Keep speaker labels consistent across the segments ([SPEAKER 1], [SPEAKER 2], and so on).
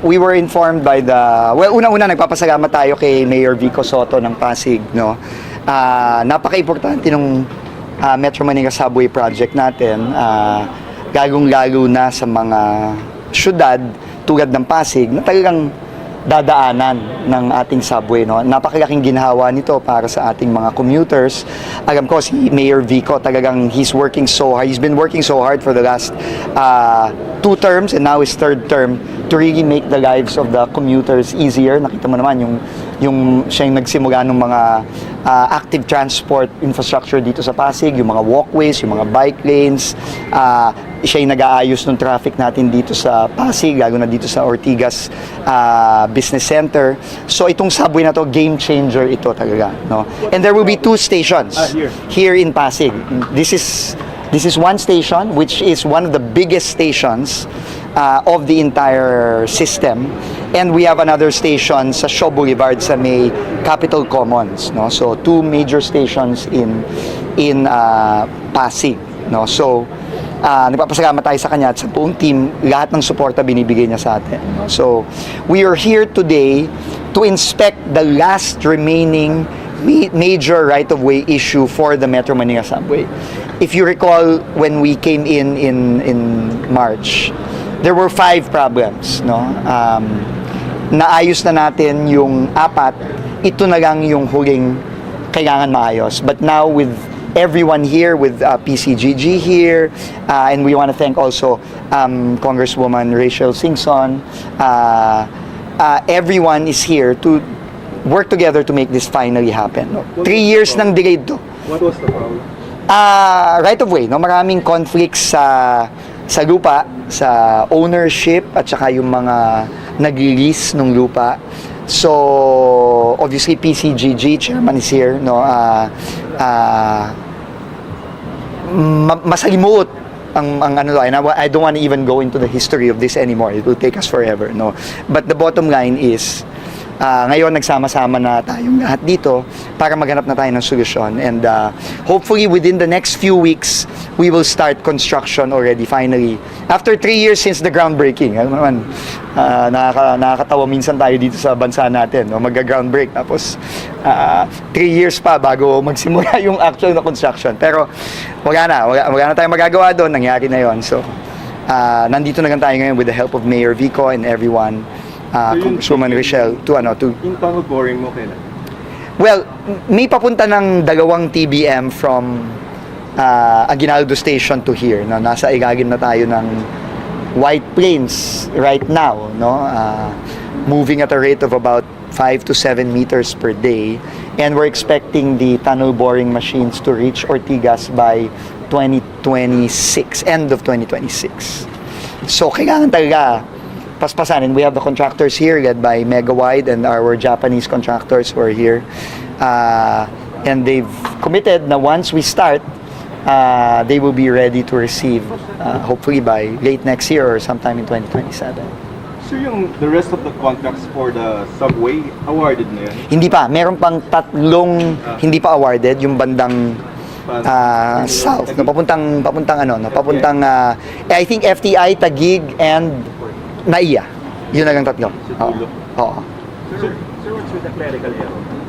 [SPEAKER 1] we were informed by the well una-una nagpapasalamat tayo kay Mayor Vico Soto ng Pasig no? Ah, napaka-importante ng ah, Metro Manila Subway project natin. Uh, gagong-lalo na sa mga syudad tulad ng Pasig na talagang dadaanan ng ating subway no? Napakalaking ginhawa nito para sa ating mga commuters. Alam ko si Mayor Vico talagang he's working so hard he's been working so hard for the last uh, two terms and now his third term to really make the lives of the commuters easier nakita mo naman yung yung siya yung nagsimula ng mga uh, active transport infrastructure dito sa Pasig yung mga walkways yung mga bike lanes uh, siya yung nag-aayos ng traffic natin dito sa Pasig, lalo na dito sa Ortigas ah, Business Center. So itong subway na to, game changer ito talaga. No? And there will be two stations
[SPEAKER 2] Ah, here.
[SPEAKER 1] here in Pasig. This is this is one station which is one of the biggest stations uh, of the entire system. And we have another station sa Shaw Boulevard sa may Capitol Commons, no? So two major stations in in uh, Pasig, no? So Ah, nagpapasalamat tayo sa kanya at sa buong team, lahat ng suporta binibigay niya sa atin. So, we are here today to inspect the last remaining ma- major right-of-way issue for the Metro Manila Subway. If you recall, when we came in in in March, there were five problems, no? Um, naayos na natin yung apat, ito na lang yung huling kailangan maayos. But now with everyone here, with uh, PCGG here, uh, and we want to thank also um, Congresswoman Rachel Singson, uh, uh, everyone is here to work together to make this finally happen. no? Three years nang delayed to.
[SPEAKER 2] What was the problem?
[SPEAKER 1] Ah, right of way, no? Maraming conflicts sa sa lupa, sa ownership at saka yung mga nag-release ng lupa. So, obviously PCGG chairman is here, no? Ah, ma- masalimuot ang, ang ano I, don't want to even go into the history of this anymore. It will take us forever, no? But the bottom line is, ah, ngayon nagsama-sama na tayong lahat dito para maghanap na tayo ng solusyon. And ah, hopefully within the next few weeks, we will start construction already finally. After three years since the groundbreaking, alam naman, ah, nakaka, nakakatawa minsan tayo dito sa bansa natin, no? magga-groundbreak. Tapos, ah, three years pa bago magsimula yung actual na construction. Pero, wala na. Wala, wala na tayong magagawa doon. Nangyari na yon So, ah, nandito na lang tayo ngayon with the help of Mayor Vico and everyone, ah,
[SPEAKER 2] So,
[SPEAKER 1] Congresswoman Rochelle, to ano, to
[SPEAKER 2] Yung tunnel boring mo kailan?
[SPEAKER 1] Well, may papunta ng dalawang TBM from uh, Aguinaldo Station to here. No? Nasa ilalim na tayo ng White Plains right now. No? Uh, moving at a rate of about 5 to 7 meters per day. And we're expecting the tunnel boring machines to reach Ortigas by 2026, end of 2026. So, kailangan talaga paspasan. And we have the contractors here led by Megawide and our Japanese contractors who are here. Uh, and they've committed na once we start, uh, they will be ready to receive uh, hopefully by late next year or sometime in 2027.
[SPEAKER 2] So yung the rest of the contracts for the subway, awarded na yan?
[SPEAKER 1] Hindi pa, meron pang tatlong hindi pa awarded, yung bandang uh, south, no, papuntang, papuntang ano, no, papuntang, uh, I think FTI, Tagig, and Naiya. Yun lang tatlo.
[SPEAKER 2] Sa
[SPEAKER 1] Oo. Oo.
[SPEAKER 2] Sir, sir, what's with the clerical error?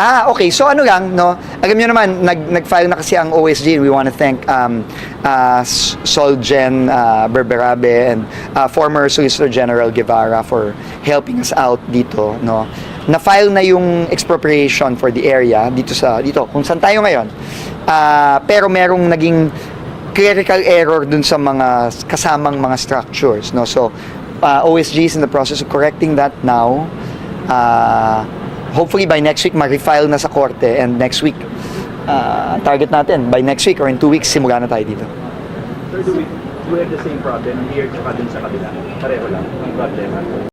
[SPEAKER 1] Ah, okay. So ano lang, no? Alam nyo naman, nag, nag-file na kasi ang OSG. We want to thank um, uh, Solgen uh, Berberabe and uh, former Solicitor General Guevara for helping us out dito, no? Na-file na yung expropriation for the area dito sa dito kung saan tayo ngayon. Ah, pero merong naging clerical error dun sa mga kasamang mga structures, no? So uh, OSG is in the process of correcting that now. Uh, hopefully by next week ma-refile na sa korte and next week uh, target natin by next week or in two weeks simula na tayo dito.
[SPEAKER 3] Sir, do we, do we have the same problem here at dun sa kabila? Pareho lang ang problema.